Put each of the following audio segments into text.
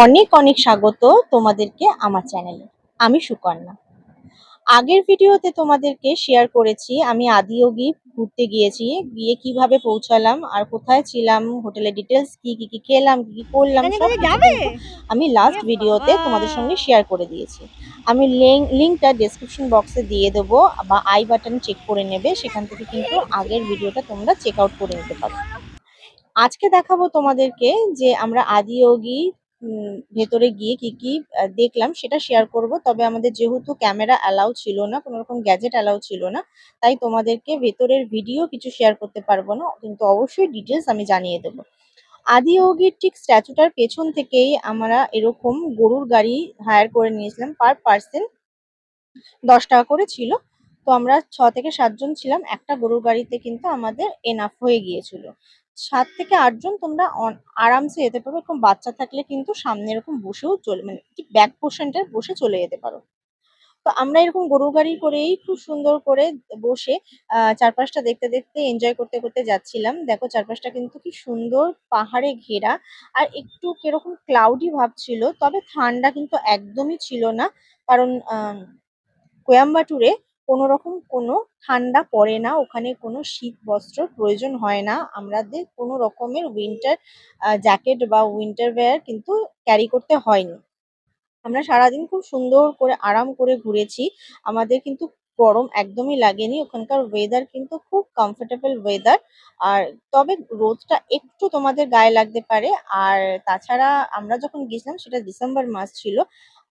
অনেক অনেক স্বাগত তোমাদেরকে আমার চ্যানেলে। আমি সুকন্যা। আগের ভিডিওতে তোমাদেরকে শেয়ার করেছি আমি আদিয়োগী ঘুরতে গিয়েছি গিয়ে কীভাবে পৌঁছালাম আর কোথায় ছিলাম হোটেলের ডিটেলস কি কি কি খেলাম কি কি করলাম সব আমি লাস্ট ভিডিওতে তোমাদের সঙ্গে শেয়ার করে দিয়েছি। আমি লিঙ্কটা ডেসক্রিপশন বক্সে দিয়ে দেবো বা আই বাটন চেক করে নেবে সেখান থেকে কিন্তু আগের ভিডিওটা তোমরা চেক আউট করে নিতে পারো। আজকে দেখাবো তোমাদেরকে যে আমরা আদিয়োগী ভেতরে গিয়ে কি কি দেখলাম সেটা শেয়ার করব। তবে আমাদের যেহেতু ক্যামেরা অ্যালাউ ছিল না, কোনো রকম গ্যাজেট অ্যালাউ ছিল না, তাই তোমাদেরকে ভেতরের ভিডিও কিছু শেয়ার করতে পারব না। কিন্তু অবশ্যই ডিটেলস আমি জানিয়ে দেবো। আদিয়োগীর ঠিক স্ট্যাচুটার পেছন থেকেই আমরা এরকম গরুর গাড়ি হায়ার করে নিয়েছিলাম পার পার্সন দশ টাকা করে ছিল। তো আমরা ছ থেকে সাতজন ছিলাম। একটা গরুর গাড়িতে কিন্তু আমাদের এনাফ হয়ে গিয়েছিল। সাত থেকে আটজন তোমরা আরামসে যেতে পারো। এরকম বাচ্চা থাকলে কিন্তু সামনে এরকম বসেও চলে মানে ব্যাক পোর্শনটায় বসে চলে যেতে পারো। তো আমরা এরকম গরু গাড়ি করেই খুব সুন্দর করে বসে চারপাশটা দেখতে দেখতে এনজয় করতে করতে যাচ্ছিলাম। দেখো চারপাশটা কিন্তু কি সুন্দর পাহাড়ে ঘেরা। আর একটু কীরকম ক্লাউডি ভাব ছিল, তবে ঠান্ডা কিন্তু একদমই ছিল না। কারণ কোয়াম্বাটুরে কোনো রকম কোনো ঠান্ডা পড়ে না, ওখানে কোনো শীত বস্ত্র প্রয়োজন হয় না। আমাদের কোনো রকমের উইন্টার জ্যাকেট বা উইন্টার ওয়্যার কিন্তু ক্যারি করতে হয়নি। আমরা সারাদিন খুব সুন্দর করে আরাম করে ঘুরেছি। আমাদের কিন্তু গরম একদমই লাগেনি। ওখানকার ওয়েদার কিন্তু খুব কমফোর্টেবল ওয়েদার আর তবে রোদটা একটু তোমাদের গায়ে লাগতে পারে। আর তাছাড়া আমরা যখন গেছিলাম, সেটা ডিসেম্বর মাস ছিল।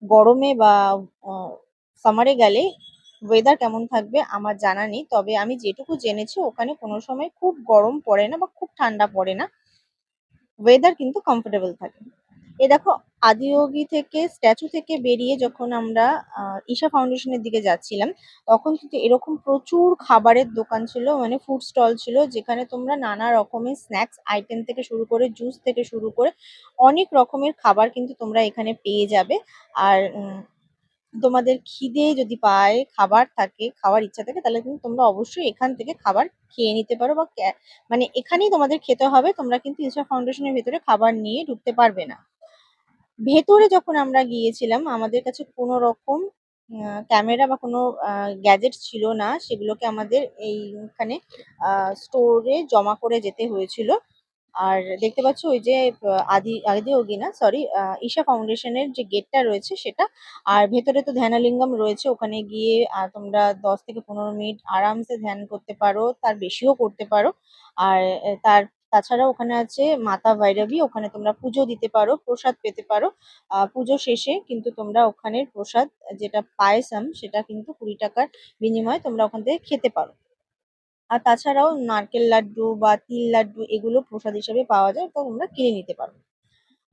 গরমে বা সামারে গেলে ওয়েদার কেমন থাকবে আমার জানা নেই। তবে আমি যেটুকু জেনেছি, ওখানে কোনো সময় খুব গরম পড়ে না বা খুব ঠান্ডা পড়ে না। ওয়েদার কিন্তু কমফোর্টেবল থাকে। এ দেখো, আদিয়োগী থেকে স্ট্যাচু থেকে বেরিয়ে যখন আমরা ঈশা ফাউন্ডেশনের দিকে যাচ্ছিলাম, তখন কিন্তু এরকম প্রচুর খাবারের দোকান ছিল মানে ফুড স্টল ছিল, যেখানে তোমরা নানা রকমের স্ন্যাক্স আইটেম থেকে শুরু করে জুস থেকে শুরু করে, অনেক রকমের খাবার কিন্তু তোমরা এখানে পেয়ে যাবে। আর তোমাদের খিদে যদি পায়, খাবার থাকে, খাওয়ার ইচ্ছা থাকে, তাহলে কিন্তু তোমরা অবশ্যই এখান থেকে খাবার খেয়ে নিতে পারো বা মানে এখানেই তোমাদের খেতে হবে, তোমরা কিন্তু ঈশা ফাউন্ডেশনের ভেতরে খাবার নিয়ে ঢুকতে পারবে না। ভেতরে যখন আমরা গিয়েছিলাম, আমাদের কাছে কোনো রকম ক্যামেরা বা কোনো গ্যাজেট ছিল না, সেগুলোকে আমাদের এইখানে স্টোরে জমা করে যেতে হয়েছিল। আর দেখতে পাচ্ছ ওই যে আদি আদি যোগী না সরি ঈশা ফাউন্ডেশনের যে গেটটা রয়েছে সেটা। আর ভেতরে তো ধ্যানালিঙ্গম রয়েছে, ওখানে গিয়ে তোমরা দশ থেকে পনেরো মিনিট আরামসে ধ্যান করতে পারো, তার বেশিও করতে পারো। আর তার তাছাড়া ওখানে আছে মাতা ভৈরবী, ওখানে তোমরা পুজো দিতে পারো, প্রসাদ পেতে পারো পুজো শেষে কিন্তু তোমরা ওখানের প্রসাদ, যেটা পায়েসাম, সেটা কিন্তু কুড়ি টাকার বিনিময়ে তোমরা ওখান থেকে খেতে পারো। আর তাছাড়াও নারকেল লাড্ডু বা তিল লাড্ডু এগুলো প্রসাদ হিসেবে পাওয়া যায় তো তোমরা কিনে নিতে পারো।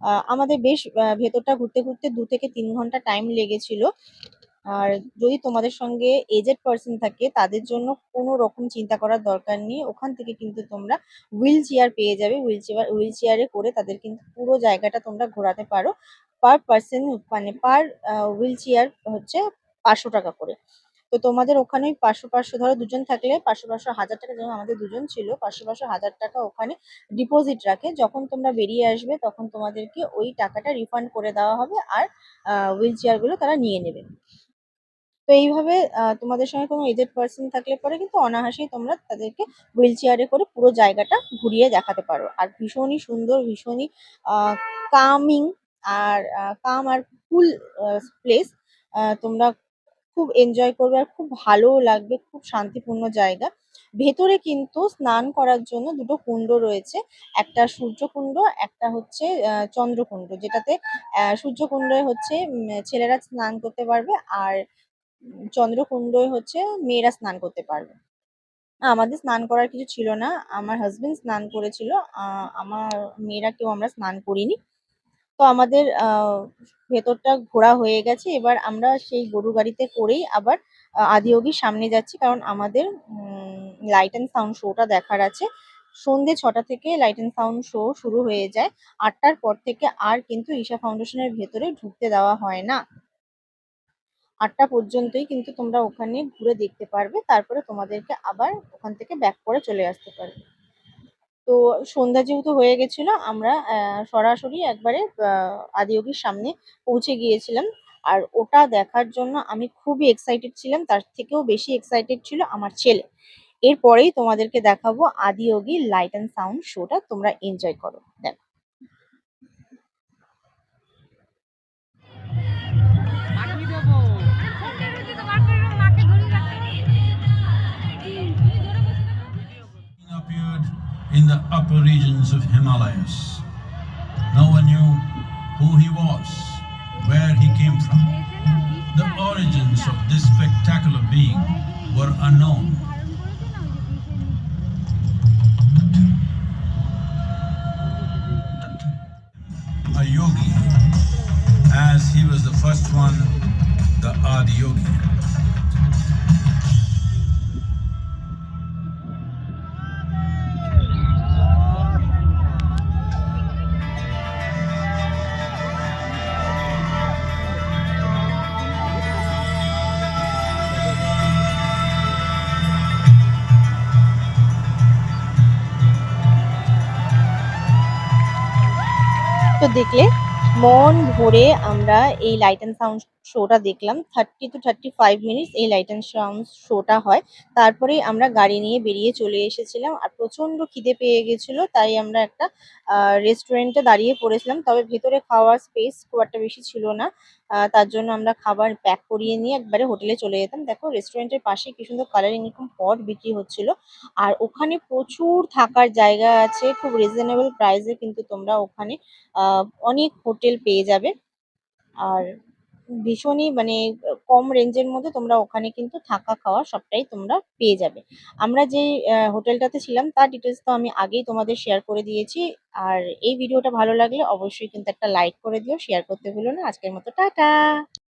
আহ, আমাদের বেশ ভেতরটা ঘুরতে ঘুরতে দু থেকে তিন ঘণ্টা টাইম লেগেছিল। আর যদি তোমাদের সঙ্গে এজেড পার্সন থাকে তাদের জন্য কোনো রকম চিন্তা করার দরকার নেই। ওখান থেকে কিন্তু তোমরা হুইল চেয়ার পেয়ে যাবে। হুইল চেয়ার হুইল চেয়ারে করে তাদের কিন্তু পুরো জায়গাটা তোমরা ঘোরাতে পারো। পার পার্সন মানে পার হুইল চেয়ার হচ্ছে পাঁচশো টাকা করে। তো তোমাদের ওখানে ওই পাঁচশো পাঁচশো ধরো দুজন থাকলে পাঁচশো পাঁচশো, হাজার টাকা যেমন আমাদের দুজন ছিল, পাঁচশো পাঁচশো, হাজার টাকা ওখানে ডিপোজিট রাখে। যখন তোমরা বেরিয়ে আসবে তখন তোমাদেরকে ওই টাকাটা রিফান্ড করে দেওয়া হবে আর হুইল চেয়ারগুলো তারা নিয়ে নেবে। তো এইভাবে তোমাদের সঙ্গে কোনো এজেড পার্সন থাকলে পরে কিন্তু অনায়াসেই তোমরা তাদেরকে হুইল চেয়ারে করে পুরো জায়গাটা ঘুরিয়ে দেখাতে পারো। আর ভীষণই সুন্দর, ভীষণই কামিং আর কাম আর কুল প্লেস তোমরা খুব এনজয় করবে আর খুব ভালোও লাগবে খুব শান্তিপূর্ণ জায়গা। ভেতরে কিন্তু স্নান করার জন্য দুটো কুণ্ড রয়েছে একটা সূর্যকুণ্ড একটা হচ্ছে চন্দ্রকুণ্ড যেটাতে সূর্যকুণ্ডে হচ্ছে ছেলেরা স্নান করতে পারবে আর উম, চন্দ্রকুণ্ডই হচ্ছে মেয়েরা স্নান করতে পারবে। আমাদের স্নান করার কিছু ছিল না আমার হাজবেন্ড স্নান করেছিল আমার মেয়েরা কেউ আমরা স্নান করিনি। তো আমাদের ভেতরটা ঘোরা হয়ে গেছে। এবার আমরা সেই গরু গাড়িতে করেই আবার আদিয়োগীর সামনে যাচ্ছি। কারণ আমাদের লাইট অ্যান্ড সাউন্ড শোটা দেখার আছে। সন্ধে ছটা থেকে লাইট অ্যান্ড সাউন্ড শো শুরু হয়ে যায়। আটটার পর থেকে আর কিন্তু ঈশা ফাউন্ডেশনের ভেতরে ঢুকতে দেওয়া হয় না। আটটা পর্যন্তই কিন্তু তোমরা ওখানে ঘুরে দেখতে পারবে। তারপরে তোমাদেরকে আবার ওখান থেকে ব্যাক করে চলে আসতে পারবে। তো সন্ধ্যা যেহেতু হয়ে গেছিল, আমরা সরাসরি একবারে আদিয়োগীর সামনে পৌঁছে গিয়েছিলাম। আর ওটা দেখার জন্য আমি খুবই এক্সাইটেড ছিলাম, তার থেকেও বেশি এক্সাইটেড ছিল আমার ছেলে। এরপরেই তোমাদেরকে দেখাবো আদিয়োগী লাইট অ্যান্ড সাউন্ড শোটা তোমরা এনজয় করো। দেখো। Upper regions of Himalayas. No one knew who he was, where he came from. The origins of this spectacular being were unknown. A yogi, as he was the first one, the Adi Yogi. তো দেখলে মন ভরে আমরা এই light and sound শোটা দেখলাম। Thirty two thirty five minutes এই light and sound শোটা হয়। তারপরেই আমরা গাড়ি নিয়ে বেরিয়ে চলে এসেছিলাম আর প্রচণ্ড খিদে পেয়ে গেছিল, তাই আমরা একটা রেস্টুরেন্টে দাঁড়িয়ে পড়েছিলাম। তবে ভেতরে খাওয়ার স্পেস খুব একটা বেশি ছিল না। তার জন্য আমরা খাবার প্যাক করিয়ে নিয়ে একবারে হোটেলে চলে যেতাম। দেখো রেস্টুরেন্টের পাশে কি সুন্দর কালারিং এরকম পট বিক্রি হচ্ছিল। আর ওখানে প্রচুর থাকার জায়গা আছে, খুব রিজনেবল প্রাইসে কিন্তু তোমরা ওখানে অনেক হোটেল পেয়ে যাবে। আর ভীষণই মানে কম রেঞ্জের মধ্যে তোমরা ওখানে কিন্তু থাকা খাওয়া সবটাই তোমরা পেয়ে যাবে। আমরা যে হোটেলটাতে ছিলাম তার ডিটেলস তো আমি আগেই তোমাদের শেয়ার করে দিয়েছি। আর এই ভিডিওটা ভালো লাগলে অবশ্যই কিন্তু একটা লাইক করে দিও শেয়ার করতে ভুলো না। আজকের মতো টাটা!